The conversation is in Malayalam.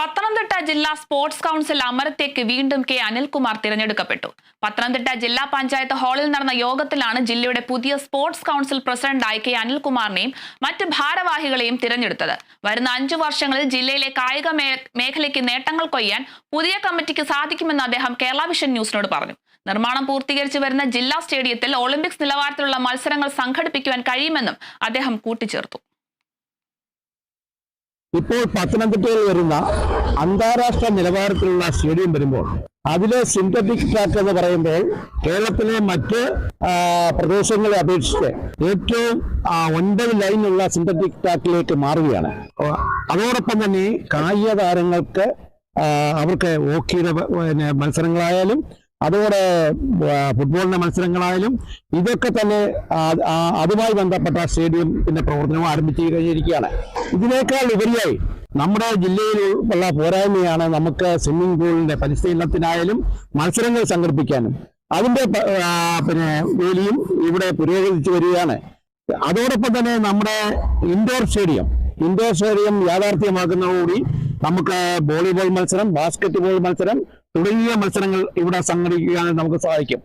പത്തനംതിട്ട ജില്ലാ സ്പോർട്സ് കൗൺസിൽ അമരത്തേക്ക് വീണ്ടും കെ അനിൽകുമാർ തിരഞ്ഞെടുക്കപ്പെട്ടു. പത്തനംതിട്ട ജില്ലാ പഞ്ചായത്ത് ഹാളിൽ നടന്ന യോഗത്തിലാണ് ജില്ലയുടെ പുതിയ സ്പോർട്സ് കൗൺസിൽ പ്രസിഡന്റായി കെ അനിൽകുമാറിനെയും മറ്റ് ഭാരവാഹികളെയും തിരഞ്ഞെടുത്തത്. വരുന്ന അഞ്ചു വർഷങ്ങളിൽ ജില്ലയിലെ കായിക മേഖലയ്ക്ക് നേട്ടങ്ങൾ കൊയ്യാൻ പുതിയ കമ്മിറ്റിക്ക് സാധിക്കുമെന്ന് അദ്ദേഹം കേരള വിഷൻ ന്യൂസിനോട് പറഞ്ഞു. നിർമ്മാണം പൂർത്തീകരിച്ചു വരുന്ന ജില്ലാ സ്റ്റേഡിയത്തിൽ ഒളിമ്പിക്സ് നിലവാരത്തിലുള്ള മത്സരങ്ങൾ സംഘടിപ്പിക്കുവാൻ കഴിയുമെന്നും അദ്ദേഹം കൂട്ടിച്ചേർത്തു. ഇപ്പോൾ പത്തനംതിട്ടയിൽ വരുന്ന അന്താരാഷ്ട്ര നിലവാരത്തിലുള്ള സ്റ്റേഡിയം വരുമ്പോൾ അതിലെ സിന്തറ്റിക് ട്രാക്ക് എന്ന് പറയുമ്പോൾ കേരളത്തിലെ മറ്റ് പ്രദേശങ്ങളെ അപേക്ഷിച്ച് ഏറ്റവും ഒൻപത് ലൈനുള്ള സിന്തറ്റിക് ട്രാക്കിലേക്ക് മാറുകയാണ്. അതോടൊപ്പം തന്നെ കായിക താരങ്ങൾക്ക് അവർക്ക് ഹോക്കിയുടെ മത്സരങ്ങളായാലും അതോടെ ആ, ഫുട്ബോളിന്റെ മത്സരങ്ങളായാലും ഇതൊക്കെ തന്നെ അതുമായി ബന്ധപ്പെട്ട സ്റ്റേഡിയത്തിന്റെ പ്രവർത്തനവും ആരംഭിച്ചു കഴിഞ്ഞിരിക്കുകയാണ്. ഇതിനേക്കാൾ ഉപരിയായി നമ്മുടെ ജില്ലയിൽ ഉള്ള പോരായ്മയാണ് നമുക്ക് സ്വിമ്മിംഗ് പൂളിന്റെ പരിശീലനത്തിനായാലും മത്സരങ്ങൾ സംഘടിപ്പിക്കാനും. അതിന്റെ പിന്നെ ജോലിയും ഇവിടെ പുരോഗമിച്ചു വരികയാണ്. അതോടൊപ്പം തന്നെ നമ്മുടെ ഇൻഡോർ സ്റ്റേഡിയം ഇൻഡോർ സ്റ്റേഡിയം യാഥാർത്ഥ്യമാക്കുന്നതോടുകൂടി നമുക്ക് വോളിബോൾ മത്സരം ബാസ്കറ്റ് ബോൾ മത്സരം തുടങ്ങിയ മത്സരങ്ങൾ ഇവിടെ സംഘടിപ്പിക്കാൻ നമുക്ക് സാധിക്കും